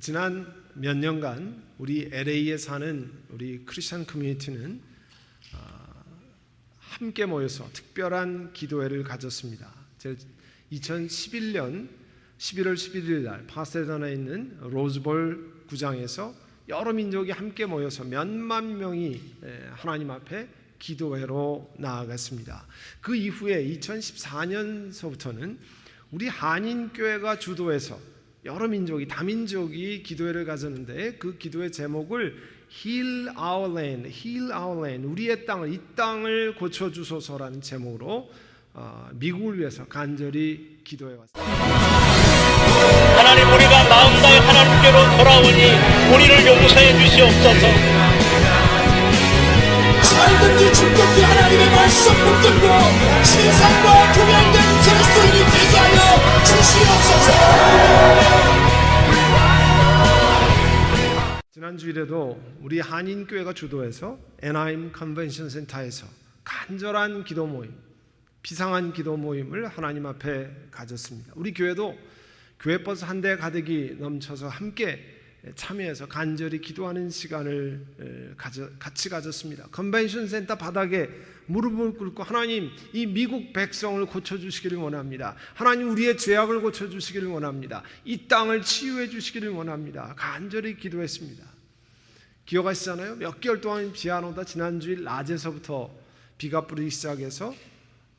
지난 몇 년간 우리 LA에 사는 우리 크리스천 커뮤니티는 아, 함께 모여서 특별한 기도회를 가졌습니다. 2011년 11월 11일 날 파세다나에 있는 로즈볼 구장에서 여러 민족이 함께 모여서 몇만 명이 하나님 앞에 기도회로 나아갔습니다. 그 이후에 2014년서부터는 우리 한인교회가 주도해서 여러 민족이 다민족이 기도회를 가졌는데 그 기도회 제목을 Heal Our Land, Heal Our Land, 우리의 땅을 이 땅을 고쳐 주소서라는 제목으로 어, 미국을 위해서 간절히 기도해 왔습니다. 하나님 우리가 마음 다해 하나님께로 돌아오니 우리를 용서해 주시옵소서. 살든지 죽든지 하나님의 말씀 붙들고 세상 지난 주일에도 우리 한인 교회가 주도해서 에나임 컨벤션 센터에서 간절한 기도 모임, 비상한 기도 모임을 하나님 앞에 가졌습니다. 우리 교회도 교회 버스 한 대 가득이 넘쳐서 함께 참여해서 간절히 기도하는 시간을 같이 가졌습니다. 컨벤션 센터 바닥에 무릎을 꿇고 하나님 이 미국 백성을 고쳐 주시기를 원합니다. 하나님 우리의 죄악을 고쳐 주시기를 원합니다. 이 땅을 치유해 주시기를 원합니다. 간절히 기도했습니다. 기억하시잖아요? 몇 개월 동안 비 안 오다 지난주일 낮에서부터 비가 뿌리기 시작해서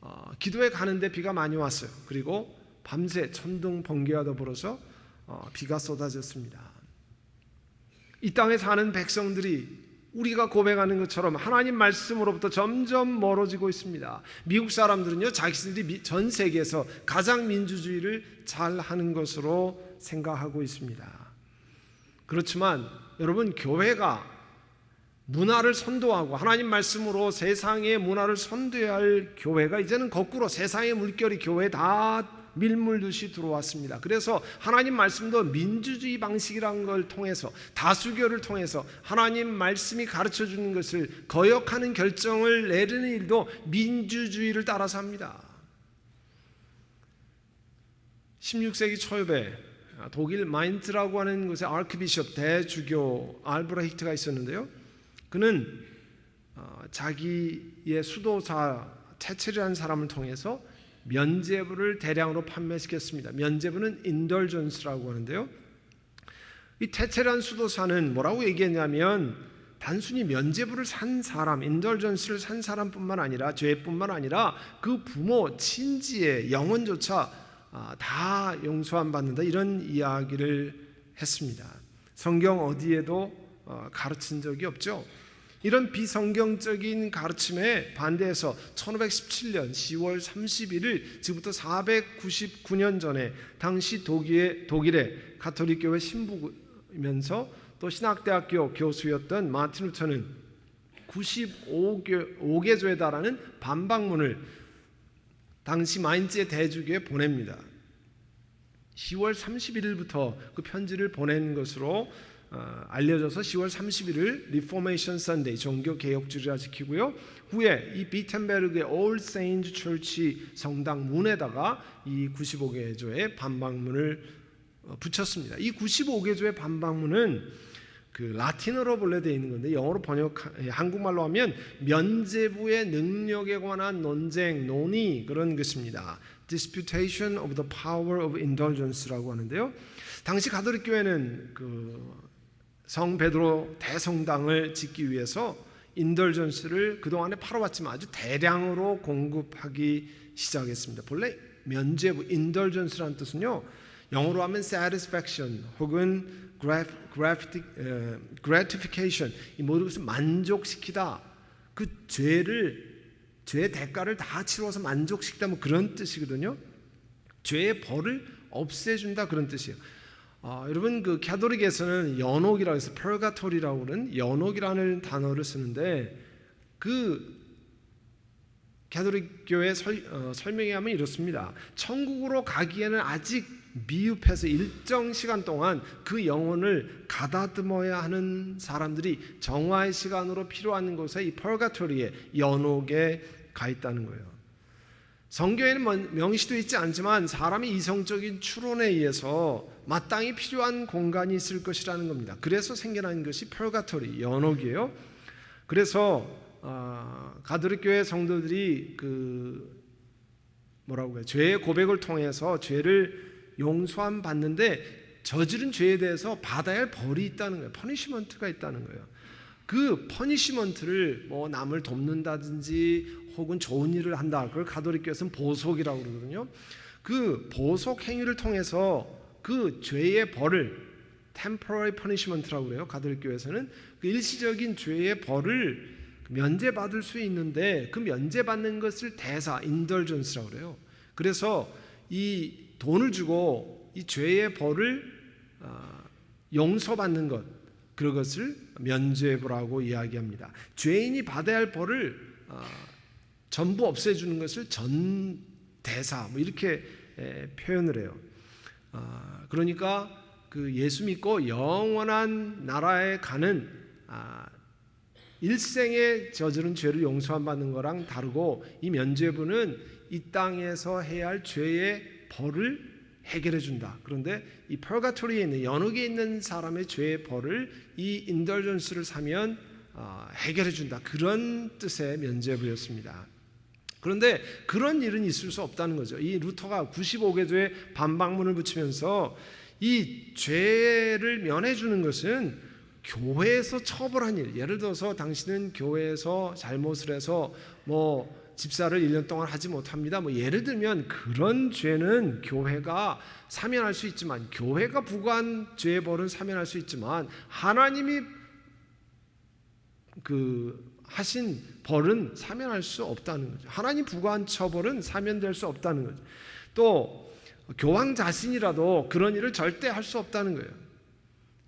어, 기도에 가는데 비가 많이 왔어요. 그리고 밤새 천둥 번개와 더불어서 어, 비가 쏟아졌습니다. 이 땅에 사는 백성들이 우리가 고백하는 것처럼 하나님 말씀으로부터 점점 멀어지고 있습니다. 미국 사람들은요, 자기들이 전 세계에서 가장 민주주의를 잘 하는 것으로 생각하고 있습니다. 그렇지만 여러분, 교회가 문화를 선도하고 하나님 말씀으로 세상의 문화를 선도해야 할 교회가 이제는 거꾸로 세상의 물결이 교회에 다 밀물듯이 들어왔습니다. 그래서 하나님 말씀도 민주주의 방식이라는 걸 통해서 다수교를 통해서 하나님 말씀이 가르쳐 주는 것을 거역하는 결정을 내리는 일도 민주주의를 따라서 합니다. 16세기 초엽에 독일 마인트라고 하는 곳에 아크비숍 대주교 알브레히트가 있었는데요. 그는 어, 자기의 수도사 체체리라는 사람을 통해서 면제부를 대량으로 판매시켰습니다. 면제부는 인덜전스라고 하는데요. 이 테체란 수도사는 뭐라고 얘기했냐면 단순히 면제부를 산 사람, 인덜전스를 산 사람뿐만 아니라 죄뿐만 아니라 그 부모, 친지의 영혼조차 아, 다 용서 안 받는다 이런 이야기를 했습니다. 성경 어디에도 어, 가르친 적이 없죠. 이런 비성경적인 가르침에 반대해서 1517년 10월 31일 지금부터 499년 전에 당시 독일의, 독일의 가톨릭 교회 신부면서 또 신학대학교 교수였던 마틴 루터는 95개 조에 달하는 반박문을 당시 마인츠의 대주교에 보냅니다. 10월 31일부터 그 편지를 보낸 것으로 어, 알려져서 10월 31일 리포메이션 선데이 종교 개혁주의라 지키고요. 후에 이 비텐베르그의 All Saints Church 성당 문에다가 이 95개조의 반박문을 어, 붙였습니다. 이 95개조의 반박문은 그 라틴어로 본래 되어 있는 건데 영어로 번역 한국말로 하면 면제부의 능력에 관한 논쟁, 논의 그런 것입니다. Disputation of the Power of Indulgence라고 하는데요. 당시 가톨릭 교회는 그 성 베드로 대성당을 짓기 위해서 인덜전스를 그동안에 팔아왔지만 아주 대량으로 공급하기 시작했습니다. 본래 면제부 인덜전스라는 뜻은요. 영어로 하면 satisfaction 혹은 gratification 이 모든 것을 만족시키다. 그 죄를 죄의 대가를 다 치러서 만족시키다 뭐 그런 뜻이거든요. 죄의 벌을 없애준다 그런 뜻이에요. 아, 여러분 그 캐톨릭에서는 연옥이라고 해서 펄가토리라고 하는 연옥이라는 단어를 쓰는데 그 캐톨릭 교회 설, 어, 설명에 하면 이렇습니다. 천국으로 가기에는 아직 미흡해서 일정 시간 동안 그 영혼을 가다듬어야 하는 사람들이 정화의 시간으로 필요한 곳에 이 펄가토리에 연옥에 가 있다는 거예요. 성경에는 명- 명시되어 있지 않지만 사람이 이성적인 추론에 의해서 마땅히 필요한 공간이 있을 것이라는 겁니다. 그래서 생겨난 것이 펄가토리 연옥이에요. 그래서 아, 가톨릭 교회 성도들이 그 뭐라고 해요? 죄의 고백을 통해서 죄를 용서함 받는데 저지른 죄에 대해서 받아야 할 벌이 있다는 거예요. 퍼니시먼트가 있다는 거예요. 그 퍼니시먼트를 뭐 남을 돕는다든지 혹은 좋은 일을 한다. 그걸 가톨릭 교회에서는 보속이라고 그러거든요. 그 보속 행위를 통해서 그 죄의 벌을 temporary punishment라고 그래요. 가톨릭 교회에서는 그 일시적인 죄의 벌을 면제받을 수 있는데 그 면제받는 것을 대사 indulgence라고 그래요. 그래서 이 돈을 주고 이 죄의 벌을 아, 용서받는 것 그것을 면죄부라고 이야기합니다. 죄인이 받아야 할 벌을 아, 전부 없애주는 것을 전 대사 뭐 이렇게 에, 표현을 해요. 아, 그러니까 그 예수 믿고 영원한 나라에 가는 아, 일생에 저지른 죄를 용서함 받는 거랑 다르고 이 면죄부는 이 땅에서 해야 할 죄의 벌을 해결해 준다. 그런데 이 펄가토리에 있는 연옥에 있는 사람의 죄의 벌을 이 인덜전스를 사면 아, 해결해 준다. 그런 뜻의 면죄부였습니다. 그런데 그런 일은 있을 수 없다는 거죠. 이 루터가 95개조의 반박문을 붙이면서 이 죄를 면해 주는 것은 교회에서 처벌한 일. 예를 들어서 당신은 교회에서 잘못을 해서 뭐 집사를 1년 동안 하지 못합니다. 뭐 예를 들면 그런 죄는 교회가 사면할 수 있지만 교회가 부과한 죄의 벌은 사면할 수 있지만 하나님이 그 하신 벌은 사면할 수 없다는 거죠. 하나님 부과한 처벌은 사면될 수 없다는 거죠. 또 교황 자신이라도 그런 일을 절대 할 수 없다는 거예요.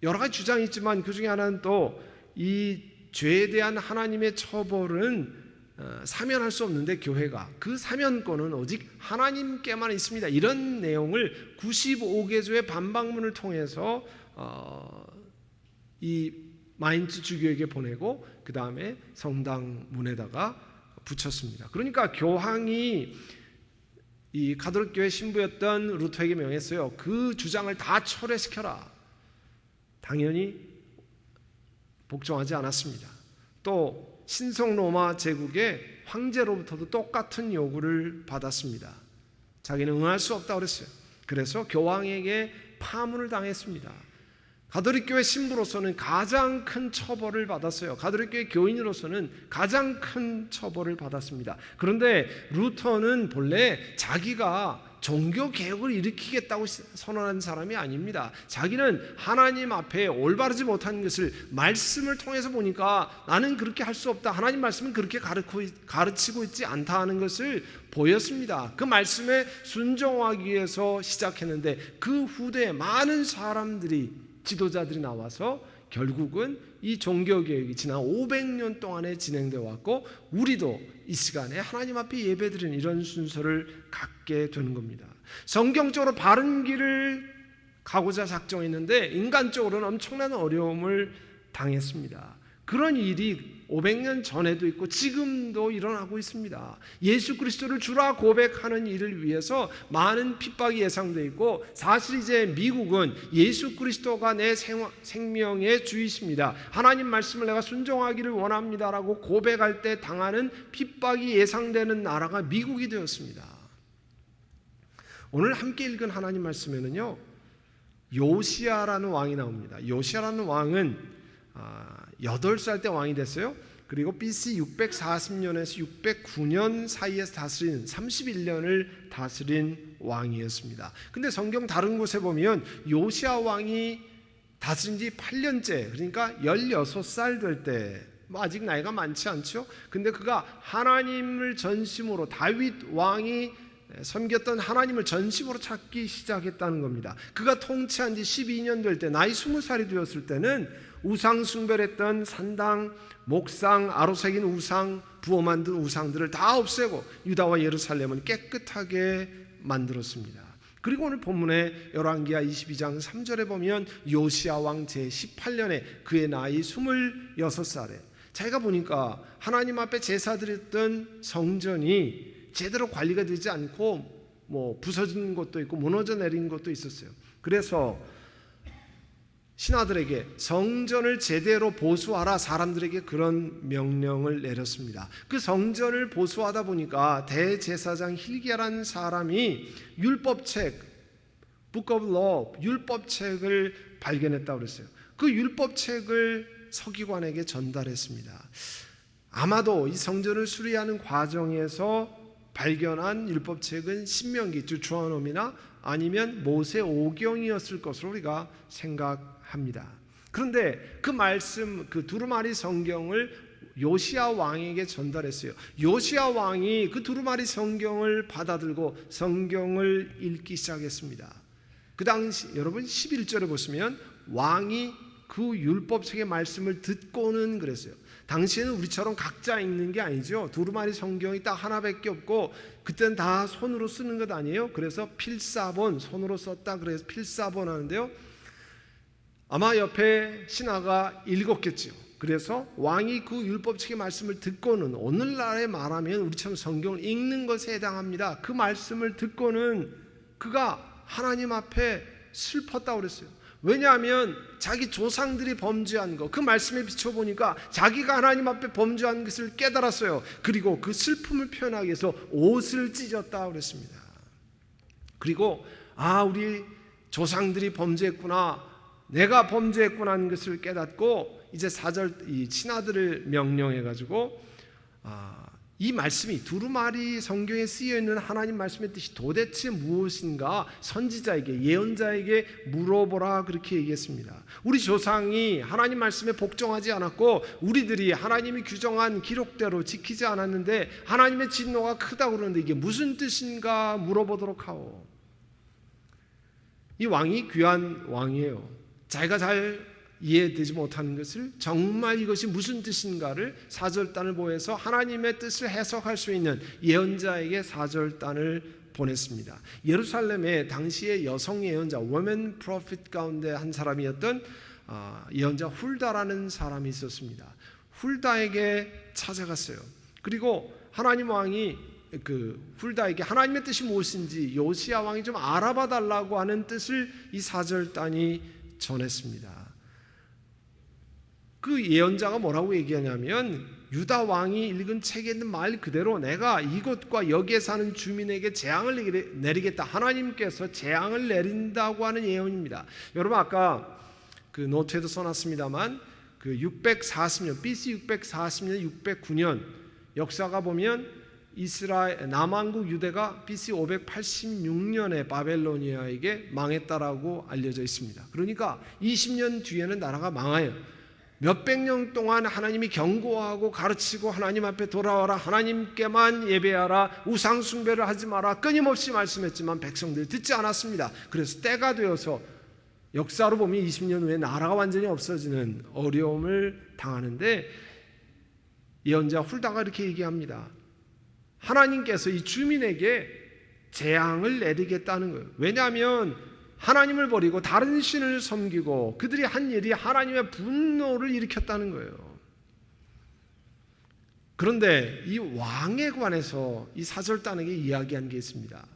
여러 가지 주장이 있지만 그 중에 하나는 또 이 죄에 대한 하나님의 처벌은 어, 사면할 수 없는데 교회가 그 사면권은 오직 하나님께만 있습니다. 이런 내용을 95개조의 반박문을 통해서 어, 이 마인츠 주교에게 보내고 그 다음에 성당 문에다가 붙였습니다. 그러니까 교황이 이 가톨릭 교회 신부였던 루터에게 명했어요. 그 주장을 다 철회시켜라. 당연히 복종하지 않았습니다. 또 신성 로마 제국의 황제로부터도 똑같은 요구를 받았습니다. 자기는 응할 수 없다고 그랬어요. 그래서 교황에게 파문을 당했습니다. 가톨릭 교회 신부로서는 가장 큰 처벌을 받았어요. 가톨릭 교회 교인으로서는 가장 큰 처벌을 받았습니다. 그런데 루터는 본래 자기가 종교 개혁을 일으키겠다고 선언한 사람이 아닙니다. 자기는 하나님 앞에 올바르지 못한 것을 말씀을 통해서 보니까 나는 그렇게 할 수 없다. 하나님 말씀은 그렇게 가르치고 있지 않다 하는 것을 보였습니다. 그 말씀에 순종하기 위해서 시작했는데 그 후대에 많은 사람들이 지도자들이 나와서 결국은 이 종교 개혁이 지난 500년 동안에 진행되어 왔고 우리도 이 시간에 하나님 앞에 예배드리는 이런 순서를 갖게 되는 겁니다. 성경적으로 바른 길을 가고자 작정했는데 인간적으로는 엄청난 어려움을 당했습니다. 그런 일이 500년 전에도 있고 지금도 일어나고 있습니다. 예수 그리스도를 주라 고백하는 일을 위해서 많은 핍박이 예상돼 있고 사실 이제 미국은 예수 그리스도가 내 생명의 주이십니다. 하나님 말씀을 내가 순종하기를 원합니다라고 고백할 때 당하는 핍박이 예상되는 나라가 미국이 되었습니다. 오늘 함께 읽은 하나님 말씀에는요. 요시아라는 왕이 나옵니다. 요시아라는 왕은 아, 8살 때 왕이 됐어요. 그리고 BC 640년에서 609년 사이에서 다스린 31년을 다스린 왕이었습니다. 근데 성경 다른 곳에 보면 요시아 왕이 다스린 지 8년째, 그러니까 16살 될 때, 뭐 아직 나이가 많지 않죠? 근데 그가 하나님을 전심으로 다윗 왕이 섬겼던 하나님을 전심으로 찾기 시작했다는 겁니다. 그가 통치한 지 12년 될 때, 나이 20살이 되었을 때는 우상 숭배했던 산당, 목상, 아로 새긴 우상, 부어 만든 우상들을 다 없애고 유다와 예루살렘은 깨끗하게 만들었습니다. 그리고 오늘 본문의 열왕기하 22장 3절에 보면 요시아 왕 제 18년에 그의 나이 26살에 자기가 보니까 하나님 앞에 제사 드렸던 성전이 제대로 관리가 되지 않고 뭐 부서진 것도 있고 무너져 내린 것도 있었어요. 그래서 신하들에게 성전을 제대로 보수하라 사람들에게 그런 명령을 내렸습니다. 그 성전을 보수하다 보니까 대제사장 힐기야라는 사람이 율법책 Book of Law 율법책을 발견했다고 그랬어요. 그 율법책을 서기관에게 전달했습니다. 아마도 이 성전을 수리하는 과정에서 발견한 율법책은 신명기 주트로노미나 아니면 모세 오경이었을 것으로 우리가 생각 합니다. 그런데 그 말씀 그 두루마리 성경을 요시아 왕에게 전달했어요. 요시아 왕이 그 두루마리 성경을 받아들고 성경을 읽기 시작했습니다. 그 당시 여러분 11절에 보시면 왕이 그 율법책의 말씀을 듣고는 그랬어요. 당시에는 우리처럼 각자 읽는 게 아니죠. 두루마리 성경이 딱 하나밖에 없고 그때는 다 손으로 쓰는 것 아니에요. 그래서 필사본 손으로 썼다 그래서 필사본 하는데요. 아마 옆에 신하가 읽었겠지요. 그래서 왕이 그 율법책의 말씀을 듣고는 오늘날에 말하면 우리처럼 성경을 읽는 것에 해당합니다. 그 말씀을 듣고는 그가 하나님 앞에 슬펐다고 그랬어요. 왜냐하면 자기 조상들이 범죄한 것, 그 말씀에 비춰보니까 자기가 하나님 앞에 범죄한 것을 깨달았어요. 그리고 그 슬픔을 표현하기 위해서 옷을 찢었다 그랬습니다. 그리고 아, 우리 조상들이 범죄했구나. 내가 범죄했구나 하는 것을 깨닫고 이제 사절 이 신하들을 명령해 가지고 아, 이 말씀이 두루마리 성경에 쓰여 있는 하나님 말씀의 뜻이 도대체 무엇인가 선지자에게 예언자에게 물어보라 그렇게 얘기했습니다. 우리 조상이 하나님 말씀에 복종하지 않았고 우리들이 하나님이 규정한 기록대로 지키지 않았는데 하나님의 진노가 크다고 그러는데 이게 무슨 뜻인가 물어보도록 하오. 이 왕이 귀한 왕이에요. 자기가 잘 이해되지 못하는 것을 정말 이것이 무슨 뜻인가를 사절단을 보내서 하나님의 뜻을 해석할 수 있는 예언자에게 사절단을 보냈습니다. 예루살렘에 당시의 여성 예언자 women prophet 가운데 한 사람이었던 아, 예언자 훌다라는 사람이 있었습니다. 훌다에게 찾아갔어요. 그리고 하나님 왕이 그 훌다에게 하나님의 뜻이 무엇인지 요시야 왕이 좀 알아봐 달라고 하는 뜻을 이 사절단이 전했습니다. 그 예언자가 뭐라고 얘기하냐면 유다 왕이 읽은 책에 있는 말 그대로 내가 이곳과 여기에 사는 주민에게 재앙을 내리겠다. 하나님께서 재앙을 내린다고 하는 예언입니다. 여러분 아까 그 노트에도 써놨습니다만 그 640년 BC 640년 609년 역사가 보면 이스라엘 남왕국 유대가 BC 586년에 바벨로니아에게 망했다라고 알려져 있습니다. 그러니까 20년 뒤에는 나라가 망해요. 몇백 년 동안 하나님이 경고하고 가르치고 하나님 앞에 돌아와라 하나님께만 예배하라 우상 숭배를 하지 마라 끊임없이 말씀했지만 백성들이 듣지 않았습니다. 그래서 때가 되어서 역사로 보면 20년 후에 나라가 완전히 없어지는 어려움을 당하는데 예언자 훌다가 이렇게 얘기합니다. 하나님께서 이 주민에게 재앙을 내리겠다는 거예요. 왜냐하면 하나님을 버리고 다른 신을 섬기고 그들이 한 일이 하나님의 분노를 일으켰다는 거예요. 그런데 이 왕에 관해서 이 사절단에게 이야기한 게 있습니다.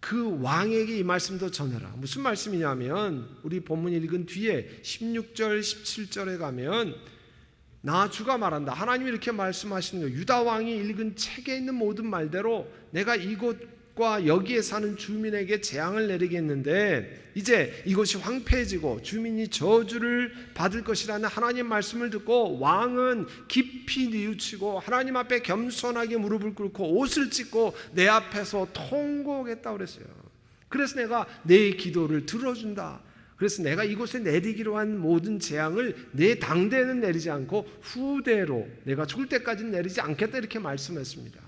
그 왕에게 이 말씀도 전해라. 무슨 말씀이냐면 우리 본문 읽은 뒤에 16절, 17절에 가면 나 주가 말한다. 하나님이 이렇게 말씀하시는 거예요. 유다 왕이 읽은 책에 있는 모든 말대로 내가 이곳과 여기에 사는 주민에게 재앙을 내리겠는데 이제 이곳이 황폐해지고 주민이 저주를 받을 것이라는 하나님 말씀을 듣고 왕은 깊이 뉘우치고 하나님 앞에 겸손하게 무릎을 꿇고 옷을 찢고 내 앞에서 통곡했다고 그랬어요. 그래서 내가 내 기도를 들어준다. 그래서 내가 이곳에 내리기로 한 모든 재앙을 내 당대에는 내리지 않고 후대로 내가 죽을 때까지는 내리지 않겠다 이렇게 말씀했습니다.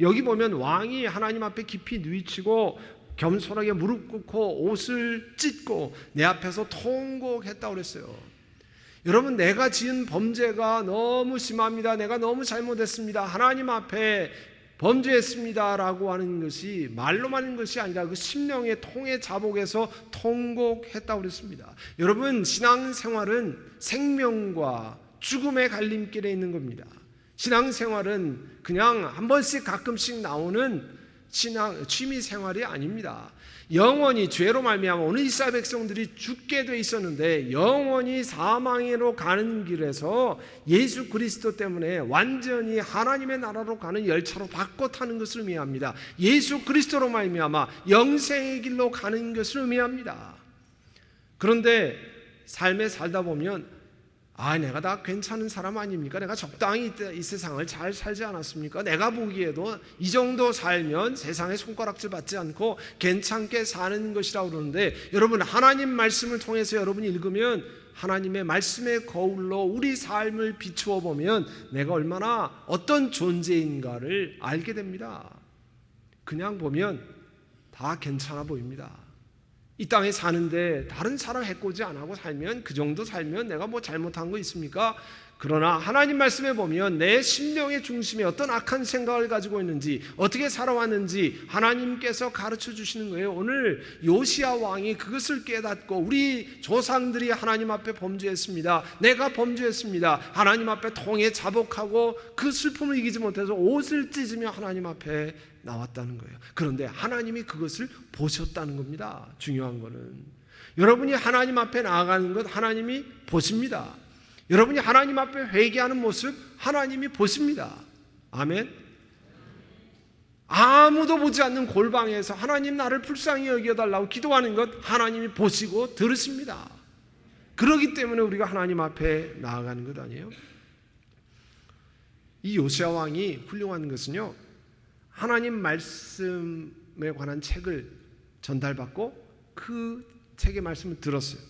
여기 보면 왕이 하나님 앞에 깊이 누이치고 겸손하게 무릎 꿇고 옷을 찢고 내 앞에서 통곡했다고 그랬어요. 여러분 내가 지은 범죄가 너무 심합니다. 내가 너무 잘못했습니다. 하나님 앞에 범죄했습니다라고 하는 것이 말로만 하는 것이 아니라 그 심령의 통의 자복에서 통곡했다고 그랬습니다. 여러분 신앙생활은 생명과 죽음의 갈림길에 있는 겁니다. 신앙생활은 그냥 한 번씩 가끔씩 나오는 신앙 취미 생활이 아닙니다. 영원히 죄로 말미암아 오늘 이스라엘 백성들이 죽게 돼 있었는데 영원히 사망으로 가는 길에서 예수 그리스도 때문에 완전히 하나님의 나라로 가는 열차로 바꿔 타는 것을 의미합니다. 예수 그리스도로 말미암아 영생의 길로 가는 것을 의미합니다. 그런데 삶에 살다 보면 아, 내가 다 괜찮은 사람 아닙니까? 내가 적당히 이 세상을 잘 살지 않았습니까? 내가 보기에도 이 정도 살면 세상에 손가락질 받지 않고 괜찮게 사는 것이라고 그러는데 여러분, 하나님 말씀을 통해서 여러분이 읽으면 하나님의 말씀의 거울로 우리 삶을 비추어 보면 내가 얼마나 어떤 존재인가를 알게 됩니다. 그냥 보면 다 괜찮아 보입니다. 이 땅에 사는데 다른 사람 해코지 안 하고 살면 그 정도 살면 내가 뭐 잘못한 거 있습니까? 그러나 하나님 말씀에 보면 내 심령의 중심에 어떤 악한 생각을 가지고 있는지 어떻게 살아왔는지 하나님께서 가르쳐 주시는 거예요. 오늘 요시아 왕이 그것을 깨닫고 우리 조상들이 하나님 앞에 범죄했습니다. 내가 범죄했습니다. 하나님 앞에 통해 자복하고 그 슬픔을 이기지 못해서 옷을 찢으며 하나님 앞에 나왔다는 거예요. 그런데 하나님이 그것을 보셨다는 겁니다. 중요한 거는 여러분이 하나님 앞에 나아가는 것 하나님이 보십니다. 여러분이 하나님 앞에 회개하는 모습 하나님이 보십니다. 아멘. 아무도 보지 않는 골방에서 하나님 나를 불쌍히 여겨달라고 기도하는 것 하나님이 보시고 들으십니다. 그러기 때문에 우리가 하나님 앞에 나아가는 것 아니에요? 이 요시아 왕이 훌륭한 것은요. 하나님 말씀에 관한 책을 전달받고 그 책의 말씀을 들었어요.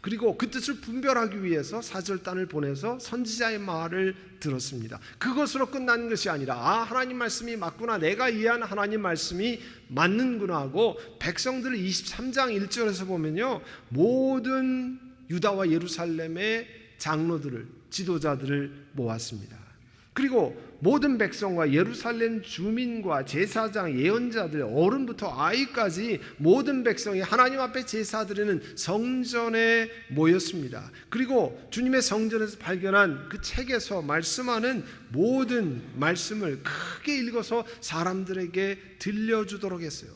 그리고 그 뜻을 분별하기 위해서 사절단을 보내서 선지자의 말을 들었습니다. 그것으로 끝난 것이 아니라 아 하나님 말씀이 맞구나 내가 이해한 하나님 말씀이 맞는구나 하고 백성들을 23장 1절에서 보면요 모든 유다와 예루살렘의 장로들을 지도자들을 모았습니다. 그리고 모든 백성과 예루살렘 주민과 제사장, 예언자들, 어른부터 아이까지 모든 백성이 하나님 앞에 제사 드리는 성전에 모였습니다. 그리고 주님의 성전에서 발견한 그 책에서 말씀하는 모든 말씀을 크게 읽어서 사람들에게 들려주도록 했어요.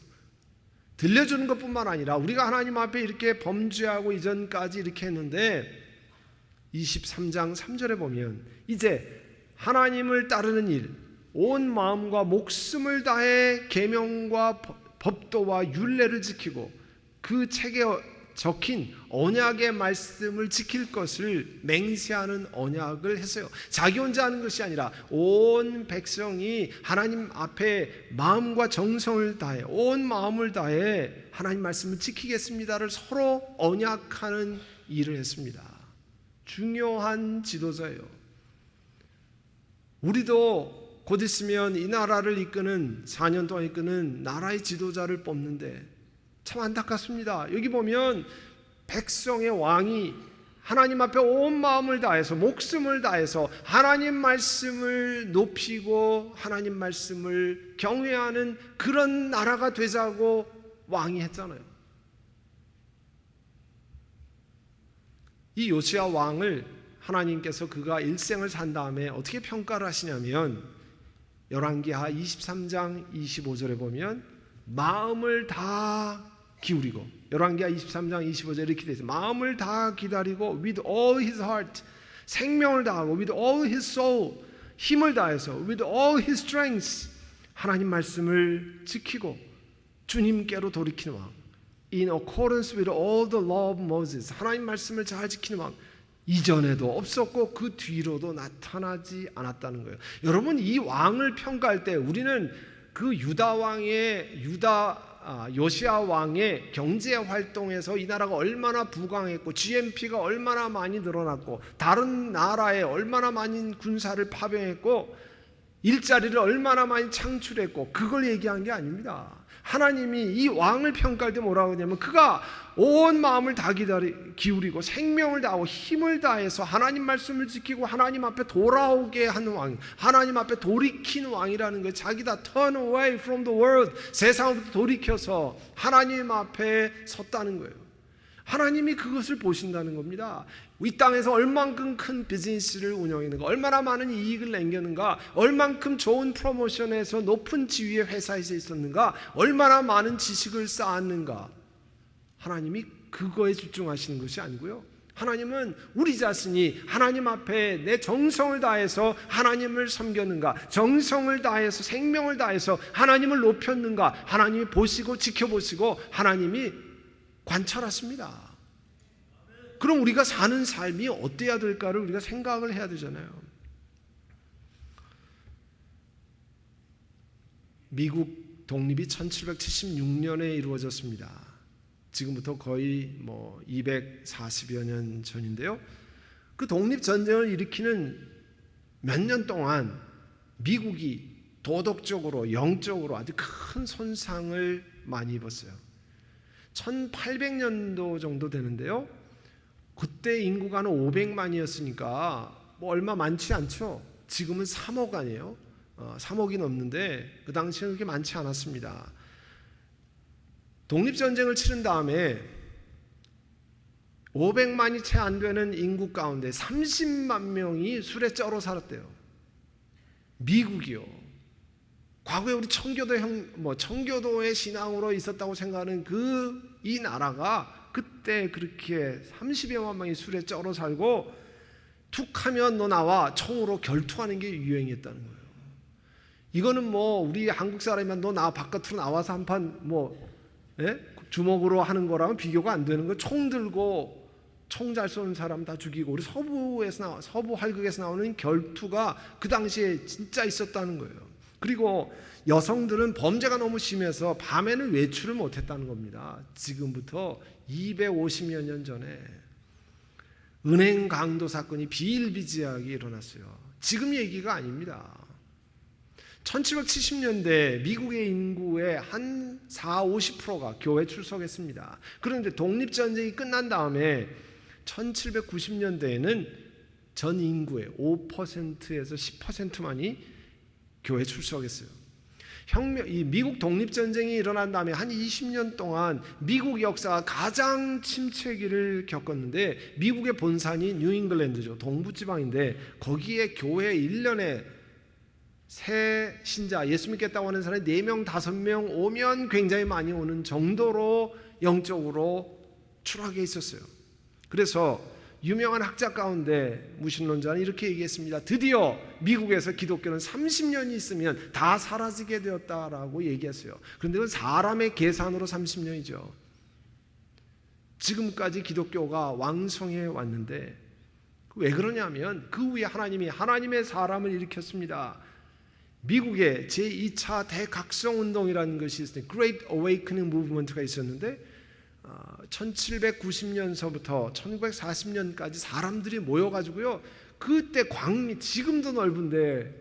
들려주는 것뿐만 아니라 우리가 하나님 앞에 이렇게 범죄하고 이전까지 이렇게 했는데 23장 3절에 보면 이제 하나님을 따르는 일, 온 마음과 목숨을 다해 계명과 법도와 율례를 지키고 그 책에 적힌 언약의 말씀을 지킬 것을 맹세하는 언약을 했어요. 자기 혼자 하는 것이 아니라 온 백성이 하나님 앞에 마음과 정성을 다해 온 마음을 다해 하나님 말씀을 지키겠습니다를 서로 언약하는 일을 했습니다. 중요한 지도자예요. 우리도 곧 있으면 이 나라를 이끄는 4년 동안 이끄는 나라의 지도자를 뽑는데 참 안타깝습니다. 여기 보면 백성의 왕이 하나님 앞에 온 마음을 다해서 목숨을 다해서 하나님 말씀을 높이고 하나님 말씀을 경외하는 그런 나라가 되자고 왕이 했잖아요. 이 요시아 왕을 하나님께서 그가 일생을 산 다음에 어떻게 평가를 하시냐면 열왕기하 23장 25절에 보면 마음을 다 기울이고 열왕기하 23장 25절에 이렇게 되어 있어요. 마음을 다 기다리고 with all his heart 생명을 다하고 with all his soul 힘을 다해서 with all his strength 하나님 말씀을 지키고 주님께로 돌이키는 왕 in accordance with all the law of Moses 하나님 말씀을 잘 지키는 왕 이전에도 없었고 그 뒤로도 나타나지 않았다는 거예요. 여러분 이 왕을 평가할 때 우리는 그 유다 왕의 유다 아, 요시아 왕의 경제 활동에서 이 나라가 얼마나 부강했고 GNP가 얼마나 많이 늘어났고 다른 나라에 얼마나 많은 군사를 파병했고 일자리를 얼마나 많이 창출했고 그걸 얘기한 게 아닙니다. 하나님이 이 왕을 평가할 때 뭐라고 하냐면 그가 온 마음을 다 기다리, 기울이고 생명을 다하고 힘을 다해서 하나님 말씀을 지키고 하나님 앞에 돌아오게 하는 왕, 하나님 앞에 돌이킨 왕이라는 거예요. 자기 다 turn away from the world, 세상으로부터 돌이켜서 하나님 앞에 섰다는 거예요. 하나님이 그것을 보신다는 겁니다. 이 땅에서 얼만큼 큰 비즈니스를 운영했는가, 얼마나 많은 이익을 남겼는가, 얼만큼 좋은 프로모션에서 높은 지위의 회사에서 있었는가, 얼마나 많은 지식을 쌓았는가. 하나님이 그거에 집중하시는 것이 아니고요. 하나님은 우리 자신이 하나님 앞에 내 정성을 다해서 하나님을 섬겼는가, 정성을 다해서 생명을 다해서 하나님을 높였는가, 하나님이 보시고 지켜보시고 하나님이 관찰하십니다. 그럼 우리가 사는 삶이 어때야 될까를 우리가 생각을 해야 되잖아요. 미국 독립이 1776년에 이루어졌습니다. 지금부터 거의 뭐 240여 년 전인데요. 그 독립 전쟁을 일으키는 몇 년 동안 미국이 도덕적으로 영적으로 아주 큰 손상을 많이 입었어요. 1800년도 정도 되는데요. 그때 인구가 한 500만이었으니까 뭐 얼마 많지 않죠. 지금은 3억 아니에요. 어, 3억이 넘는데 그 당시에는 그렇게 많지 않았습니다. 독립전쟁을 치른 다음에 500만이 채 안 되는 인구 가운데 30만 명이 술에 쩔어 살았대요. 미국이요. 과거에 우리 청교도 형, 뭐 청교도의 신앙으로 있었다고 생각하는 그 이 나라가 그때 그렇게 30여만 명이 술에 쩔어 살고 툭 하면 너 나와 총으로 결투하는 게 유행이었다는 거예요. 이거는 뭐 우리 한국 사람이면 너 나 바깥으로 나와서 한 판 뭐 예? 주먹으로 하는 거랑은 비교가 안 되는 거. 총 들고 총 잘 쏘는 사람 다 죽이고 우리 서부에서 나와 서부 활극에서 나오는 결투가 그 당시에 진짜 있었다는 거예요. 그리고 여성들은 범죄가 너무 심해서 밤에는 외출을 못 했다는 겁니다. 지금부터 250여 년 전에 은행 강도 사건이 비일비재하게 일어났어요. 지금 얘기가 아닙니다. 1770년대 미국의 인구의 한 4, 50%가 교회 출석했습니다. 그런데 독립전쟁이 끝난 다음에 1790년대에는 전 인구의 5%에서 10%만이 교회 출석했어요. 혁명, 이 미국 독립전쟁이 일어난 다음에 한 20년 동안 미국 역사가 가장 침체기를 겪었는데 미국의 본산이 뉴잉글랜드죠. 동부지방인데 거기에 교회 1년에 새 신자 예수 믿겠다고 하는 사람이 4명, 5명 오면 굉장히 많이 오는 정도로 영적으로 추락해 있었어요. 그래서 유명한 학자 가운데 무신론자는 이렇게 얘기했습니다. 드디어 미국에서 기독교는 30년이 있으면 다 사라지게 되었다라고 얘기했어요. 그런데 그건 사람의 계산으로 30년이죠. 지금까지 기독교가 왕성해 왔는데 왜 그러냐면 그 후에 하나님이 하나님의 사람을 일으켰습니다. 미국의 제2차 대각성 운동이라는 것이 있었는데 Great Awakening Movement가 있었는데 1790년서부터 1940년까지 사람들이 모여가지고요. 그때 광리 지금도 넓은데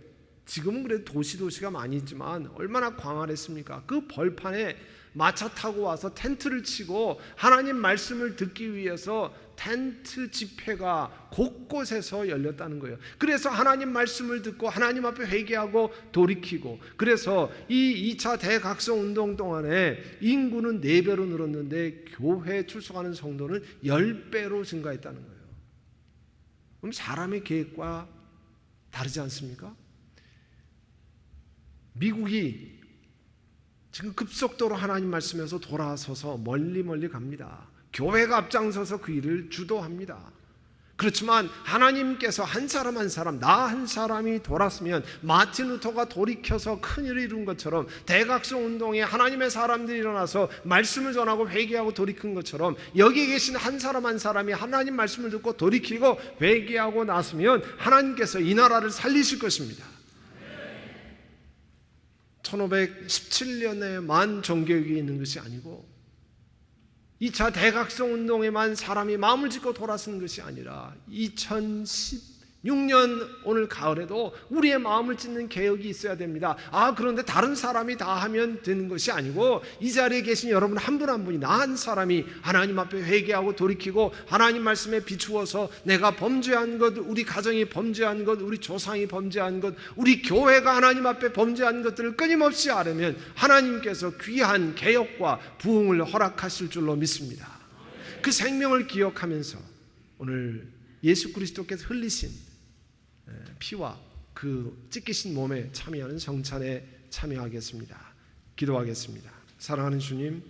지금은 그래도 도시 도시가 많이 있지만 얼마나 광활했습니까? 그 벌판에 마차 타고 와서 텐트를 치고 하나님 말씀을 듣기 위해서 텐트 집회가 곳곳에서 열렸다는 거예요. 그래서 하나님 말씀을 듣고 하나님 앞에 회개하고 돌이키고 그래서 이 2차 대각성 운동 동안에 인구는 4배로 늘었는데 교회 출석하는 성도는 10배로 증가했다는 거예요. 그럼 사람의 계획과 다르지 않습니까? 미국이 지금 급속도로 하나님 말씀에서 돌아서서 멀리 멀리 갑니다. 교회가 앞장서서 그 일을 주도합니다. 그렇지만 하나님께서 한 사람 한 사람 나 한 사람이 돌았으면 마틴 루터가 돌이켜서 큰 일을 이룬 것처럼 대각성 운동에 하나님의 사람들이 일어나서 말씀을 전하고 회개하고 돌이킨 것처럼 여기 계신 한 사람 한 사람이 하나님 말씀을 듣고 돌이키고 회개하고 났으면 하나님께서 이 나라를 살리실 것입니다. 1517년에만 종교육이 있는 것이 아니고 2차 대각성 운동에만 사람이 마음을 짓고 돌아서는 것이 아니라 2016년 오늘 가을에도 우리의 마음을 짓는 개혁이 있어야 됩니다. 아, 그런데 다른 사람이 다 하면 되는 것이 아니고 이 자리에 계신 여러분 한 분 한 분이 나 한 사람이 하나님 앞에 회개하고 돌이키고 하나님 말씀에 비추어서 내가 범죄한 것, 우리 가정이 범죄한 것, 우리 조상이 범죄한 것, 우리 교회가 하나님 앞에 범죄한 것들을 끊임없이 아려면 하나님께서 귀한 개혁과 부흥을 허락하실 줄로 믿습니다. 그 생명을 기억하면서 오늘 예수 그리스도께서 흘리신 에, 피와 그 찢기신 몸에 참여하는 성찬에 참여하겠습니다. 기도하겠습니다. 사랑하는 주님,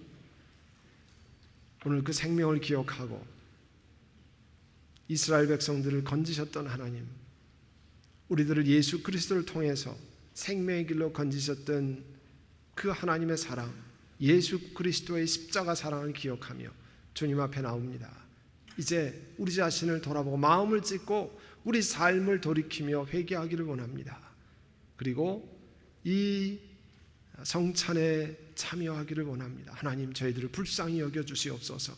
오늘 그 생명을 기억하고 이스라엘 백성들을 건지셨던 하나님, 우리들을 예수 그리스도를 통해서 생명의 길로 건지셨던 그 하나님의 사랑, 예수 그리스도의 십자가 사랑을 기억하며 주님 앞에 나옵니다. 이제 우리 자신을 돌아보고 마음을 찢고 우리 삶을 돌이키며 회개하기를 원합니다. 그리고 이 성찬에 참여하기를 원합니다. 하나님 저희들을 불쌍히 여겨 주시옵소서.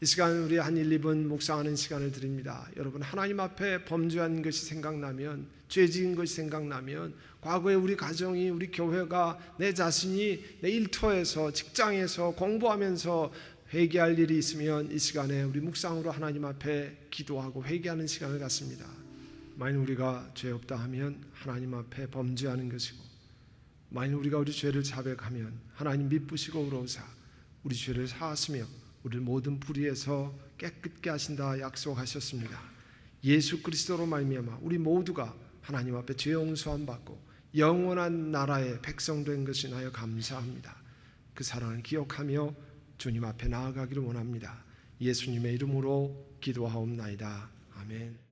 이 시간 우리 한 1, 2분 묵상하는 시간을 드립니다. 여러분 하나님 앞에 범죄한 것이 생각나면 죄 지은 것이 생각나면 과거에 우리 가정이 우리 교회가 내 자신이 내 일터에서 직장에서 공부하면서 회개할 일이 있으면 이 시간에 우리 묵상으로 하나님 앞에 기도하고 회개하는 시간을 갖습니다. 만일 우리가 죄 없다 하면 하나님 앞에 범죄하는 것이고 만일 우리가 우리 죄를 자백하면 하나님 미쁘시고 의로우사 우리 죄를 사하시며 우리를 모든 불의에서 깨끗게 하신다 약속하셨습니다. 예수 그리스도로 말미암아 우리 모두가 하나님 앞에 죄 용서함 받고 영원한 나라의 백성 된 것이 나여 감사합니다. 그 사랑을 기억하며 주님 앞에 나아가기를 원합니다. 예수님의 이름으로 기도하옵나이다. 아멘.